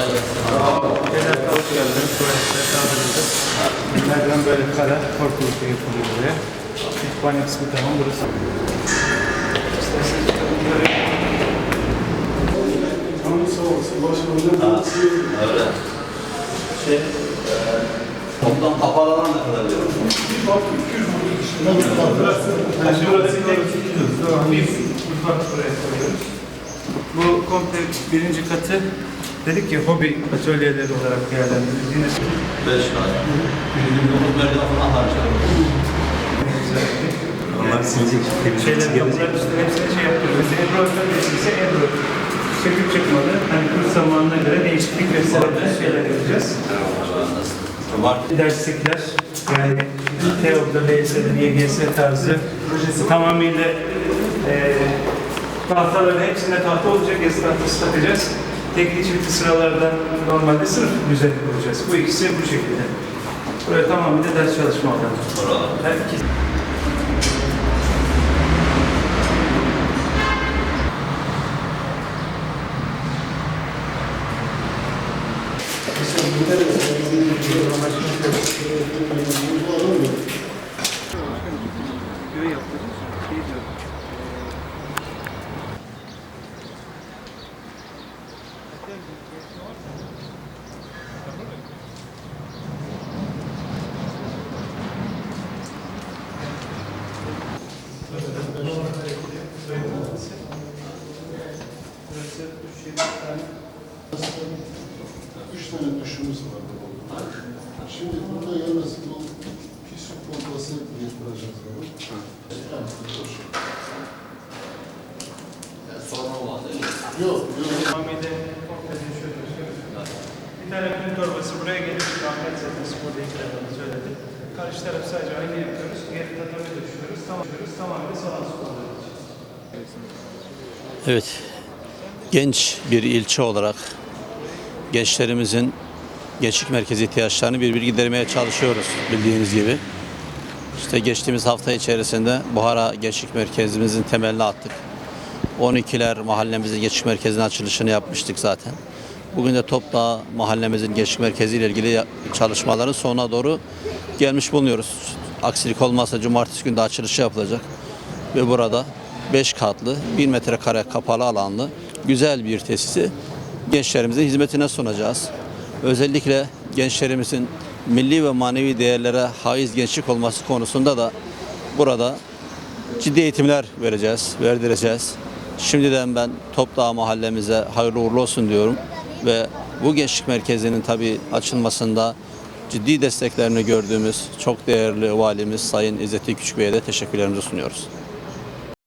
Kolay gelsin. Genel hoş geldiniz. Merdiven böyle kara, korkulukta yapılıyor buraya. Banyo kısmı tamam, burası. Böyle Öyle. Şey, e, toplam kapalı alan ne kadar diyor? Burası tek bir mutfak buraya koyuyoruz. Bu komple birinci katı dedik ya hobi atölyeleri olarak. Yine Beş kat. Bizim dokuz merdiven falan harcayalım. Onlar silecek şeyler yapılar işte hepsini şey yapıyoruz. Mesela Ebru Atölyesi ise Ebru. Çekip çıkmadı. Hani kurs zamanına göre değişiklik gösteren şeyler yapacağız. Var. Derslikler yani TEOG'da, BS'de, YGS tarzı tamamıyla e, tahtaların hepsinde tahta olacak, yazı tahtası takacağız. Tekli çiftli sıralardan normalde sınıf düzeni kuracağız. Bu ikisi bu şekilde. Böyle tamamıyla ders çalışma alanı. Herkes Böyle Burası üç yedi tane. Üç tane duşumuz var. Şimdi burada yalnız bu pis su pompası yapılacak. Sorun olmaz. Yok, yok. Tamamıyla komple şöyle. Bir tane kum torbası buraya gelip Ahmet zaten sporda ilk söyledi. Karşı taraf sadece aynı yapıyoruz. Geri tatami döşüyoruz. Tamam. Tamamıyla salon sporları için. Evet, genç bir ilçe olarak gençlerimizin gençlik merkezi ihtiyaçlarını bir gidermeye çalışıyoruz bildiğiniz gibi. İşte geçtiğimiz hafta içerisinde Buhara Gençlik Merkezimizin temelini attık. 12'ler mahallemizin gençlik merkezinin açılışını yapmıştık zaten. Bugün de Topdağ mahallemizin gençlik merkezi ilgili çalışmaların sonuna doğru gelmiş bulunuyoruz. Aksilik olmazsa cumartesi günü de açılışı yapılacak. Ve burada 5 katlı, 1000 metrekare kapalı alanlı güzel bir tesisi gençlerimizin hizmetine sunacağız. Özellikle gençlerimizin milli ve manevi değerlere haiz gençlik olması konusunda da burada ciddi eğitimler vereceğiz, verdireceğiz. Şimdiden ben Topdağ mahallemize hayırlı uğurlu olsun diyorum ve bu gençlik merkezinin tabii açılmasında ciddi desteklerini gördüğümüz çok değerli valimiz Sayın İzzettin Küçükbey'e de teşekkürlerimizi sunuyoruz.